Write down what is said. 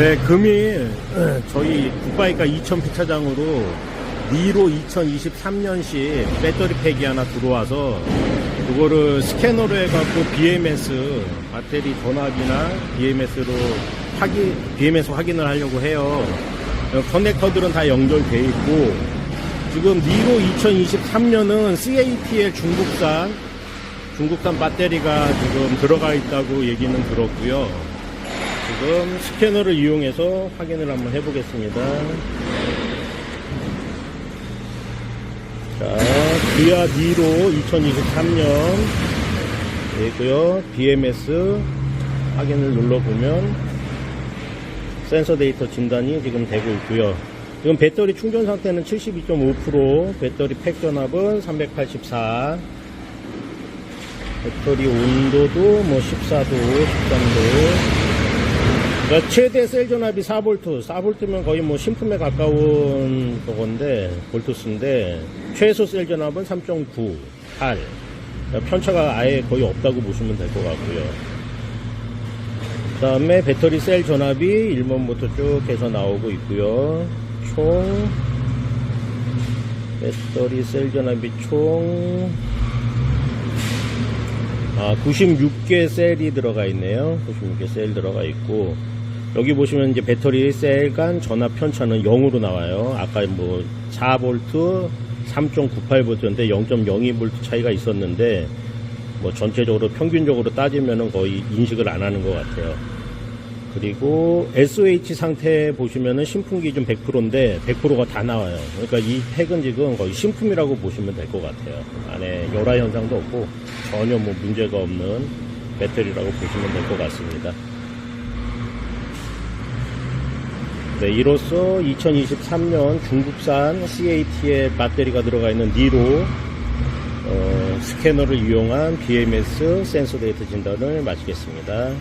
네, 금일 저희 국바이카 2000 피차장으로 니로 2023년식 배터리 팩이 하나 들어와서 그거를 스캐너로 해갖고 BMS 배터리 전압이나 BMS로 확인 BMS 확인을 하려고 해요. 커넥터들은 다 연결돼 있고 지금 니로 2023년은 CATL 중국산 중국산 배터리가 지금 들어가 있다고 얘기는 들었고요. 지금 스캐너를 이용해서 확인을 한번 해보겠습니다. 자, 기아 니로 2023년 되고요. BMS 확인을 눌러보면 센서 데이터 진단이 지금 되고 있고요. 지금 배터리 충전 상태는 72.5%, 배터리 팩 전압은 384, 배터리 온도도 뭐 14도, 13도. 그러니까 최대 셀 전압이 4V, 4V면 거의 뭐 신품에 가까운 그건데, 볼트스인데, 최소 셀 전압은 3.9, 8. 그러니까 편차가 아예 거의 없다고 보시면 될 것 같고요. 그 다음에 배터리 셀 전압이 1번부터 쭉 해서 나오고 있고요. 총, 배터리 셀 전압이 총, 아, 96개 셀이 들어가 있네요. 96개 셀 들어가 있고, 여기 보시면 이제 배터리 셀간 전압 편차는 0으로 나와요. 아까 뭐 4V, 3.98V인데 0.02V 차이가 있었는데, 뭐 전체적으로 평균적으로 따지면은 거의 인식을 안 하는 것 같아요. 그리고 SOH 상태 보시면은 신품 기 준 100%인데 100%가 다 나와요. 그러니까 이 팩은 지금 거의 신품이라고 보시면 될 것 같아요. 안에 열화 현상도 없고 전혀 뭐 문제가 없는 배터리라고 보시면 될 것 같습니다. 네, 이로써 2023년 중국산 CAT의 배터리가 들어가 있는 니로 어, 스캐너를 이용한 BMS 센서 데이터 진단을 마치겠습니다.